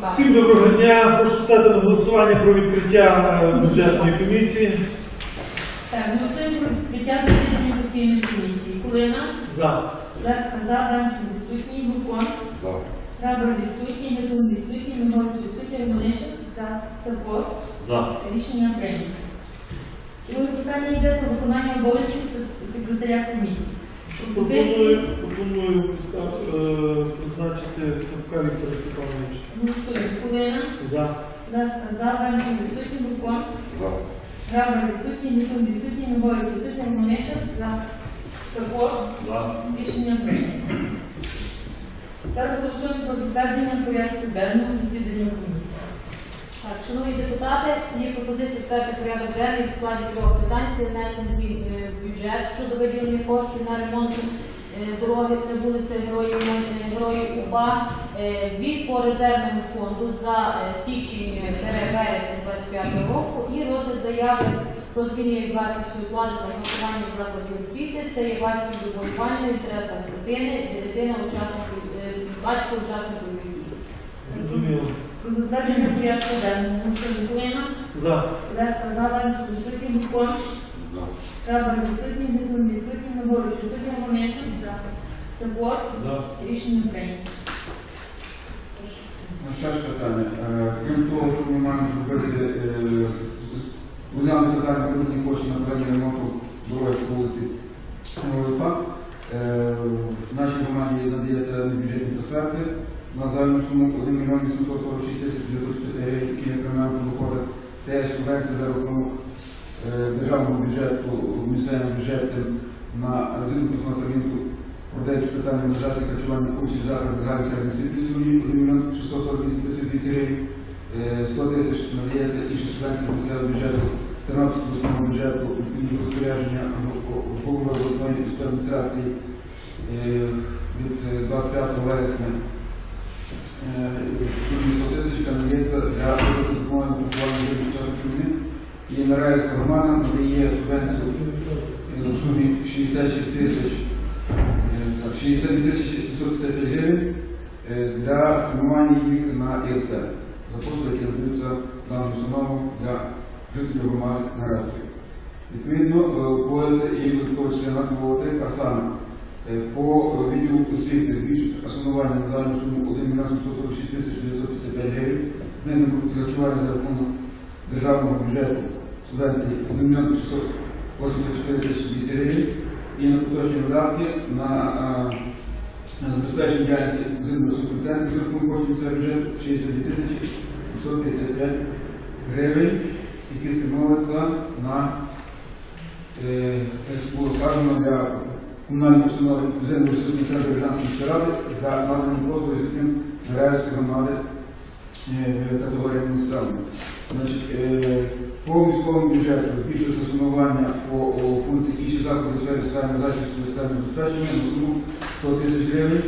так. Всім доброго дня. Прошу стати на голосування про відкриття е, бюджетної комісії. Так, голосуємо про відкриття засідання постійної комісії. Кулина, За. за, за, Данчук, відсутній, Гурко, Рабер відсутній, Гетун відсутній, Мигось відсутній, Монишин, за, Сапог. За. Рішення прийнято. Друге питання йде про виконання обов'язків сек- секретаря комісії. Удобно е, удобно е значите вкали през Степанович. Мусулина. За. За. За. Ванчин Бисутин, Буклон. За. Равен Бисутин, Никон Бисутин, Бой Бисутин, Монеша. За. Какво? За. Вишния на Тази гласуване в тази на която верно заседание комисия. Шановні депутати, є пропозиція створити порядок денний в складі трьох питань про е, в бюджет щодо виділення коштів на ремонт е, дороги, це вулиця Героїв, е, Героїв УПА, звіт по резервному фонду за е, січень-вересень 25 року і розгляд заяви про звільнення вартістю плати за харчування закладів освіти. Це є батьків заболівання інтересах дитини, дитина учасників, батько учасників. Зрозуміло. Про затвердження порядку денного голосуємо Кулина, За. Леска Заванчук, відсутній Гудко, Рабар відсутній, Гудун відсутній, Мигорович відсутній, Гомешин, за. Забор. За. Рішення прийнято. Ще ж питання. Е, Крім того, що ми маємо зробити е, розглянути питання про виділення коштів на проведення ремонту дороги по вулиці ОВП, в нашій громаді надається бюджетні трансферти на загальну суму 1 мільйон 846 тисяч 950 гривень, які виходить. Це субвенція за рахунок е, державного бюджету, місцевого бюджету на на торгівлю продають питання організації харчування учнів закладів освіти сьогодні 1 мільйон 648 тисяч 200 гривень. Е, 100 тисяч надається інші субвенції місцевого бюджету, Тернопільського обласного бюджету, відповідно розпорядження голови обласної адміністрації е, від е, 25 вересня. Е, 100 надається для допомоги купування бюджетних. І Нараївська громада надає субвенцію е, в сумі 66 тисяч е, 62 тисячі 755 гривень е, для формування їх на ІЛЦ. За послуги, які надаються даному установу для жителів громади Нараївської. Відповідно, е, вводиться і додатковий член АТВ, а саме е, по е, відділу освіти збільшується асигнування на загальну суму 1 мільйон 146 тисяч 955 гривень. З ними будуть за рахунок державного бюджету субвенції 1 мільйон 684 тисячі 200 гривень і на поточні видатки на, е, забезпечення діяльності зимного суперцентру за рахунок коштів бюджету 62 тисячі 755 гривень, які спрямовуються на е, як було для комунальної установи сьогодні центру Державної ради за надані послуги жителям Нараївської громади е, категорії адміністративної. Е, по міському бюджету збільшується сумування по функції інші заходи сфері соціального захисту соціального забезпечення на суму 100 тисяч гривень,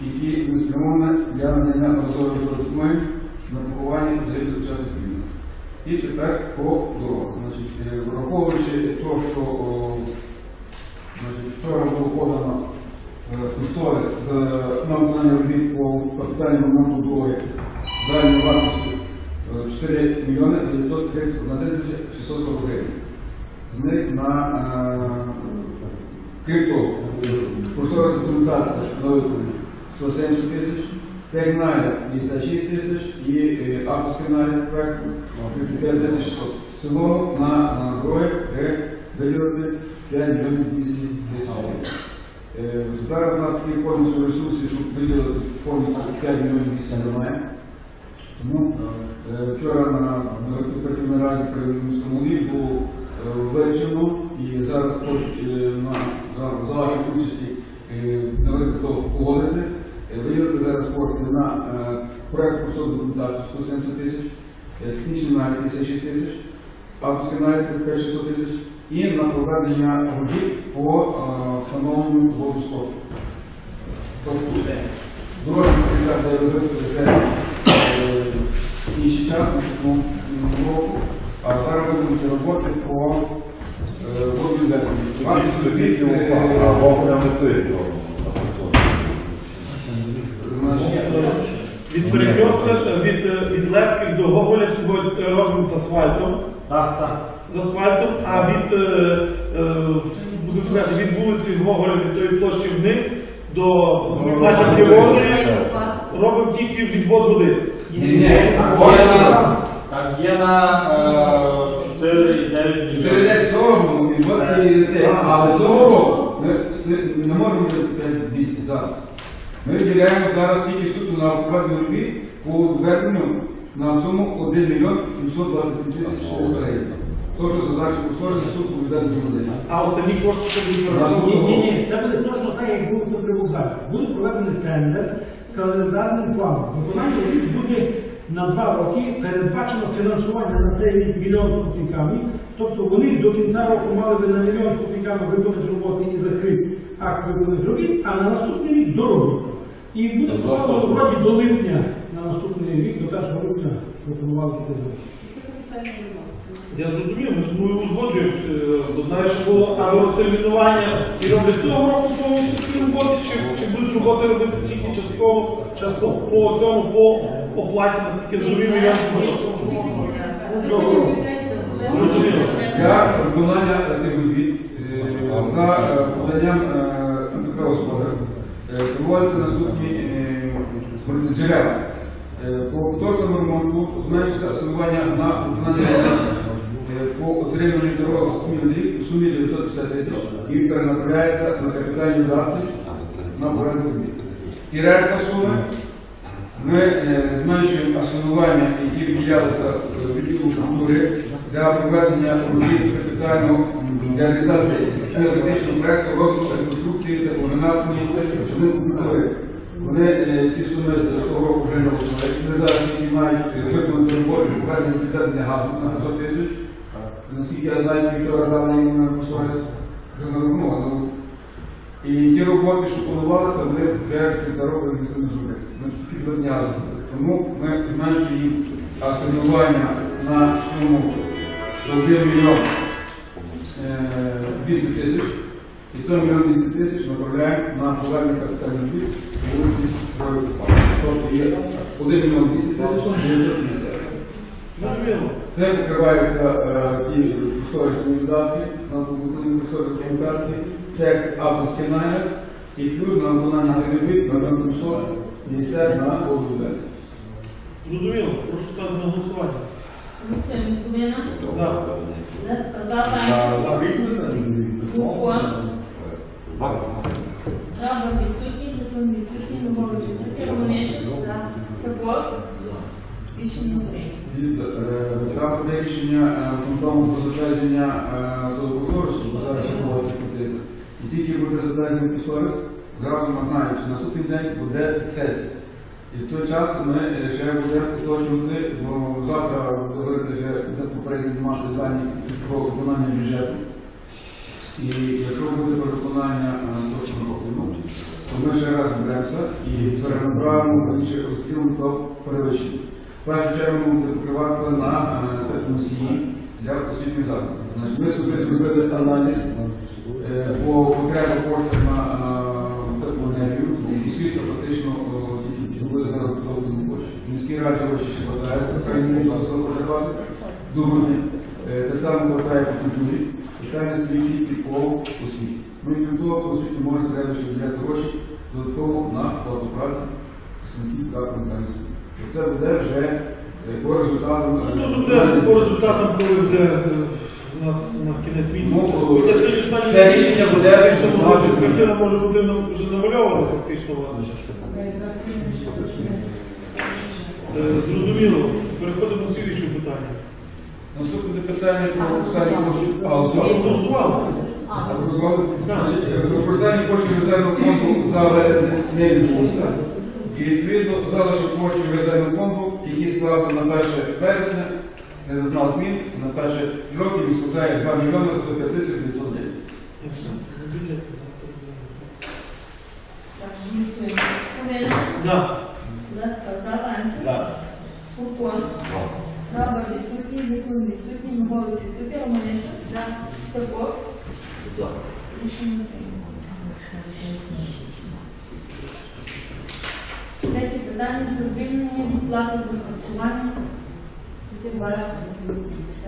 які спрямовані для надання додаткової допомоги на поховання загиблих учасників війни. І тепер по дорогах. Е, враховуючи те, що вчора було подано е, кошторис з на виконання робіт по капітальному ремонту дороги загальною вартістю е, 4 мільйони 931 тисяча 640 гривень. З них на е, того, кошторис документація на виконання 170 тисяч, технарія 56 тисяч і е, автоскинарія проекту 35 тисяч 600. Всього на, на дороги е, 5 мільйонів 200 тисяч гривень. Е, Зараз у нас таких повністю ресурсів, щоб виділити повністю 5 мільйонів 200 немає. Тому е, вчора на на оперативній раді при міському лі було е, вирішено і зараз хочуть е, на за, вашу участі навіть хто погодити, виділити зараз кошти на е, проект курсову документацію 170 тисяч, е, технічний навіть 56 тисяч, авторський навіть 600 тисяч і на проведення робіт по е, встановленню воду спорту. Тобто дорожній комітет розробити вже е, інший час, наступного року, а зараз будуть роботи по е, водовідведенню. Вартість робіт, е, А вовремя не той його. значить, Від перекрестка, від, е, від Лепків до Гоголя сьогодні робимо з асфальтом. Так, так. З асфальтом, а від, е, е, буду казати, від вулиці Гоголя, від тої площі вниз до Латівки Волги робимо тільки відвод води. Ні, ні, Так є на, так є на е, 4,9 Чотири десь цього і от і те. Але того року ми не можемо виділити 200 зараз. Ми виділяємо зараз тільки суто на обкладні робіт по зверненню на суму 1 мільйон 727 тисяч 400 гривень. То, що задача кошторису суд повідає до людей. А останні кошти що будуть Ні, ні, ні, це буде точно так, як було це при вокзалі. Буде проведений тендер з календарним планом. Виконання робіт буде на два роки передбачено фінансування на цей рік мільйон з копійками. Тобто вони до кінця року мали би на мільйон з копійками виконати роботи і закрити акт виконаних робіт, а на наступний рік дороблять. І буде поставлено вроді до липня на наступний рік, до 1 липня пропонували зробити. Я зрозумів, ми тому і узгоджуємо. е, Бо знаєш, що було розтермінування і роблять цього року повністю роботи, чи, чи будуть роботи робити тільки частково, частково по цьому, по оплаті, наскільки я зрозумів, мільйон. Зрозуміло. Для виконання тих робіт е, за е, поданням наступні е, джерела. Е, По повторному ремонту зменшиться асигнування на виконання е, по отриманню дорог у сумі 950 тисяч і перенаправляється на капітальні дати на порядок робіт. І решта суми ми е, зменшуємо асигнування, які виділялися е, відділу культури для проведення робіт капітального для реалізації енергетичного проєкту розвитку реконструкції та комунальної культури. Вони е, ці суми того року вже не зараз тільки мають виконати роботи проведення підземних газу на 500 тисяч. Наскільки я знаю, вчора даний кошторис вже не виконували. І ті роботи, що планувалися, вони зробити. Ми тільки до. Тому ми зменшуємо асигнування на суму 1 мільйон е, 200 тисяч. І той мільйон 200 тисяч направляємо на проведення капітальних по вулиці Героїв Купала. Тобто є 1 мільйон 200 тисяч 950. Це покриваються е, ті кошторисні видатки на побудову кошторисної комунікації, чек авторський найм і плюс на виконання робіт на 750 на обладнання. Зрозуміло. Прошу ставити на голосування. Максим Куліна, За. Леська, Завань, Кукон, Рабар відсутній, Дитун відсутній, Микола відсутній, Романишин, Фербош, рішення прийнято. Дивіться, там буде рішення про затвердження до бо зараз ще було дискусія. І тільки буде затверджений кошторис, зразу ми знаємо, що наступний день буде сесія. І в той час ми е, ще будемо уточнювати, бо завтра говорити вже буде попередні домашні дані про виконання бюджету. І якщо буде переконання точно року, то ми ще раз беремося і перенаправимо інше розпілом то перевищення. В першу чергу ми будемо покриватися на е, носії для освітніх закладів. Ми зробили аналіз е, по потребу коштів на е, теплу енергію. Освіта фактично тільки буде зараз підготовлені кошти. В міській раді гроші ще вважаються, не можна подавати. Друге, е, те саме вважає по культурі. Питання стоїть тільки по освіті. Ми крім того, по освіті може треба ще виділяти гроші додатково на оплату праці працівників та комунальних. Це буде вже е, по результатам. е, Ну, по результатам, буде е, у нас на кінець місяця. Ну, це рішення буде Фактично, вирішено. може, бути ну, вже намальована фактично у вас. Е, Зрозуміло. Переходимо до слідчого питання. Наступне питання про коштів. А, Ми знову. голосували. А, Значить, е, Використання коштів резервного фонду за вересень не відбулося. І відповідно залишок коштів резервного фонду, який склався на 1 вересня, не зазнав змін, на 1 жовтня він складає 2 мільйони 105 тисяч 900 гривень. І все. Бюджет. так, Максим Куліна, За. За. Відсутній, відсутній, відсутній, Романишин, рішення прийнято. Третє питання про звільнення плати за харчування.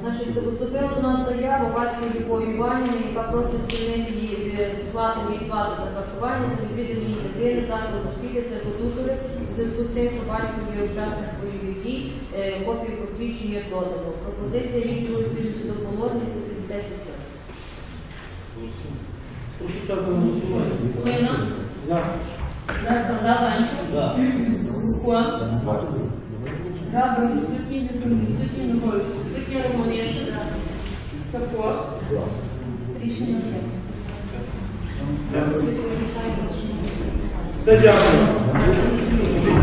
Значить, поступила до нас заява Васької Любові Іванівни, яка просить звільнити її від сплати від плати за харчування за відвідання її дитини, закладу освіти, це потутори, у зв'язку з тим, що батько є учасник бойових дій, е, копію посвідчення додано. Пропозиція відділу відповідності до положення це 50%. Прошу ставити на голосування. Лина, За. Завенко, За. Гурко, Грабин, відсутній, Нікон, відсутній, Миколич, відсутній, Романишин, Сапко. Рішення все. Все дякую.